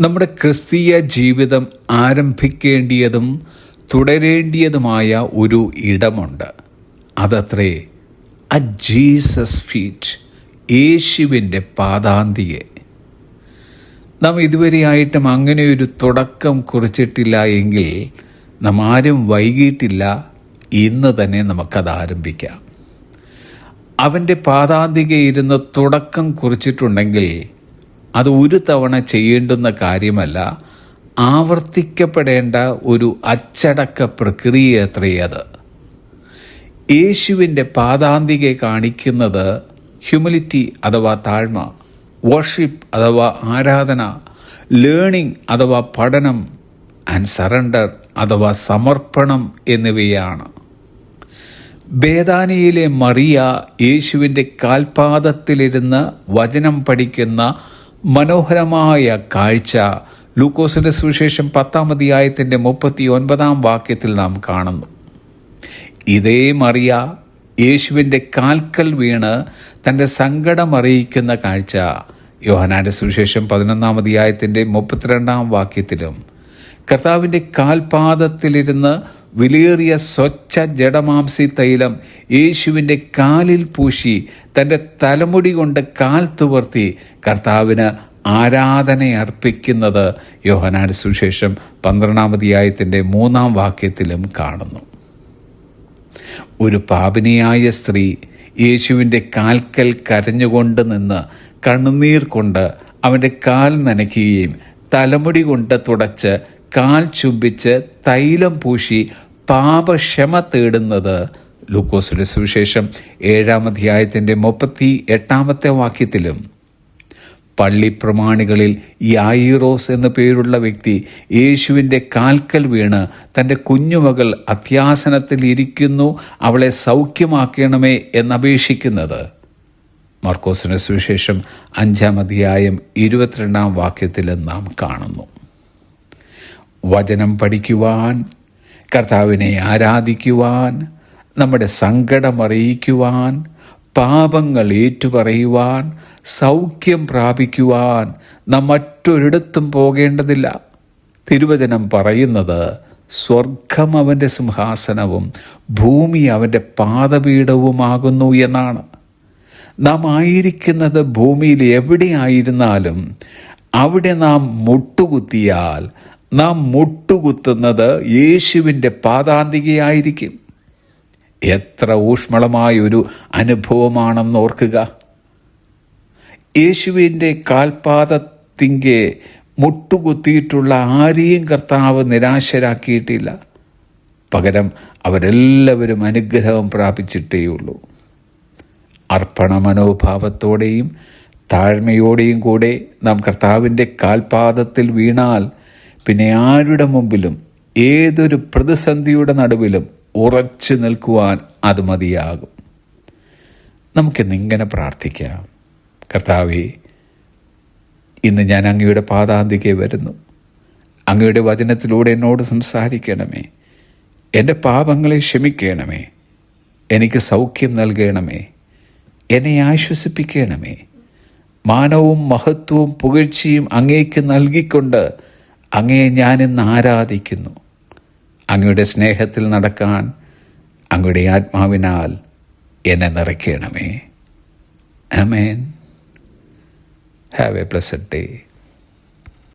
നമ്മുടെ ക്രിസ്തീയ ജീവിതം ആരംഭിക്കേണ്ടിയതും തുടരേണ്ടിയതുമായ ഒരു ഇടമുണ്ട്. അതത്രേ അ ജീസസ് ഫീറ്റ് യേശുവിന്റെ പാതാന്തിയെ നാം ഇതുവരെയായിട്ടും അങ്ങനെ ഒരു തുടക്കം കുറിച്ചിട്ടില്ല എങ്കിൽ നാം ആരും വൈകിട്ടില്ല ഇന്ന് തന്നെ നമുക്കത് ആരംഭിക്കാം. അവന്റെ പാതാന്തിക ഇരുന്ന് തുടക്കം കുറിച്ചിട്ടുണ്ടെങ്കിൽ അത് ഒരു തവണ ചെയ്യേണ്ടുന്ന കാര്യമല്ല ആവർത്തിക്കപ്പെടേണ്ട ഒരു അച്ചടക്ക പ്രക്രിയ അത്രയത്. യേശുവിന്റെ പാതാന്തികെ കാണിക്കുന്നത് ഹ്യൂമിലിറ്റി അഥവാ താഴ്മ വർഷിപ്പ് അഥവാ ആരാധന ലേണിംഗ് അഥവാ പഠനം ആൻഡ് സറണ്ടർ അഥവാ സമർപ്പണം എന്നിവയാണ്. ബേദാനിയിലെ മറിയ യേശുവിന്റെ കാൽപാദത്തിലിരുന്ന് വചനം പഠിക്കുന്ന മനോഹരമായ കാഴ്ച. ലൂക്കോസിന്റെ സുവിശേഷം പത്താം അധ്യായത്തിന്റെ മുപ്പത്തി ഒൻപതാം വാക്യത്തിൽ നാം കാണുന്നു. ഇതേ മറിയ യേശുവിന്റെ കാൽക്കൽ വീണ് തന്റെ സങ്കടം അറിയിക്കുന്ന കാഴ്ച. യോഹനാന്റെ സുവിശേഷം പതിനൊന്നാം അധ്യായത്തിന്റെ മുപ്പത്തിരണ്ടാം വാക്യത്തിലും കർത്താവിന്റെ കാൽപാദത്തിലിരുന്ന് വിലയേറിയ സ്വച്ഛ ജഡമാംസി തൈലം യേശുവിന്റെ കാലിൽ പൂശി തന്റെ തലമുടി കൊണ്ട് കാൽ തുവർത്തി കർത്താവിന് ആരാധന അർപ്പിക്കുന്നത് യോഹനാട് സുശേഷം പന്ത്രണ്ടാമതിയായത്തിന്റെ മൂന്നാം വാക്യത്തിലും കാണുന്നു. ഒരു പാപിനിയായ സ്ത്രീ യേശുവിന്റെ കാൽക്കൽ കരഞ്ഞുകൊണ്ട് നിന്ന് കണ്ണുനീർ കൊണ്ട് അവന്റെ കാൽ നനയ്ക്കുകയും തലമുടി കൊണ്ട് തുടച്ച് കാൽ ചുംബിച്ച് തൈലം പൂശി പാപക്ഷമ തേടുന്നത് ലൂക്കോസിന്റെ സുവിശേഷം ഏഴാം അധ്യായത്തിന്റെ മുപ്പത്തി എട്ടാമത്തെ വാക്യത്തിലും. പള്ളി പ്രമാണികളിൽ യായിറോസ് എന്ന പേരുള്ള വ്യക്തി യേശുവിന്റെ കാൽക്കൽ വീണ് തന്റെ കുഞ്ഞുമകൾ അത്യാസനത്തിൽ ഇരിക്കുന്നു അവളെ സൗഖ്യമാക്കണമേ എന്നപേക്ഷിക്കുന്നത്. മർക്കോസിന് സുവിശേഷം അഞ്ചാം അധ്യായം ഇരുപത്തിരണ്ടാം വാക്യത്തിൽ നാം കാണുന്നു. വചനം പഠിക്കുവാൻ കർത്താവിനെ ആരാധിക്കുവാൻ നമ്മുടെ സങ്കടം അറിയിക്കുവാൻ പാപങ്ങൾ ഏറ്റുപറയുവാൻ സൗഖ്യം പ്രാപിക്കുവാൻ നാം മറ്റൊരിടത്തും പോകേണ്ടതില്ല. തിരുവചനം പറയുന്നത് സ്വർഗം അവന്റെ സിംഹാസനവും ഭൂമി അവന്റെ പാദപീഠവുമാകുന്നു എന്നാണ്. നാം ആയിരിക്കുന്നത് ഭൂമിയിൽ എവിടെയായിരുന്നാലും അവിടെ നാം മുട്ടുകുത്തിയാൽ നാം മുട്ടുകുത്തുന്നത് യേശുവിന്റെ പാതാന്തികയായിരിക്കും എത്ര ഊഷ്മളമായ ഒരു അനുഭവമാണെന്ന് ഓർക്കുക. യേശുവിന്റെ കാൽപാദത്തിങ്കെ മുട്ടുകുത്തിയിട്ടുള്ള ആരെയും കർത്താവ് നിരാശരാക്കിയിട്ടില്ല. പകരം അവരെല്ലാവരും അനുഗ്രഹം പ്രാപിച്ചിട്ടേയുള്ളൂ. അർപ്പണ മനോഭാവത്തോടെയും താഴ്മയോടെയും കൂടെ നാം കർത്താവിന്റെ കാൽപാദത്തിൽ വീണാൽ പിന്നെ ആരുടെ മുമ്പിലും ഏതൊരു പ്രതിസന്ധിയുടെ നടുവിലും ഉറച്ചു നിൽക്കുവാൻ അത് മതിയാകും. നമുക്കിന്നിങ്ങനെ പ്രാർത്ഥിക്കാം. കർത്താവെ ഇന്ന് ഞാൻ അങ്ങയുടെ പാതാന്തികെ വരുന്നു. അങ്ങയുടെ വചനത്തിലൂടെ എന്നോട് സംസാരിക്കണമേ. എന്റെ പാപങ്ങളെ ക്ഷമിക്കണമേ. എനിക്ക് സൗഖ്യം നൽകണമേ. എന്നെ ആശ്വസിപ്പിക്കണമേ. മാനവും മഹത്വവും പുകഴ്ചയും അങ്ങേക്ക് നൽകിക്കൊണ്ട് അങ്ങയെ ഞാനിന്ന് ആരാധിക്കുന്നു? അങ്ങയുടെ സ്നേഹത്തിൽ നടക്കാൻ അങ്ങയുടെ ആത്മാവിനാൽ എന്നെ നിറയ്ക്കണമേ. Amen have a blessed day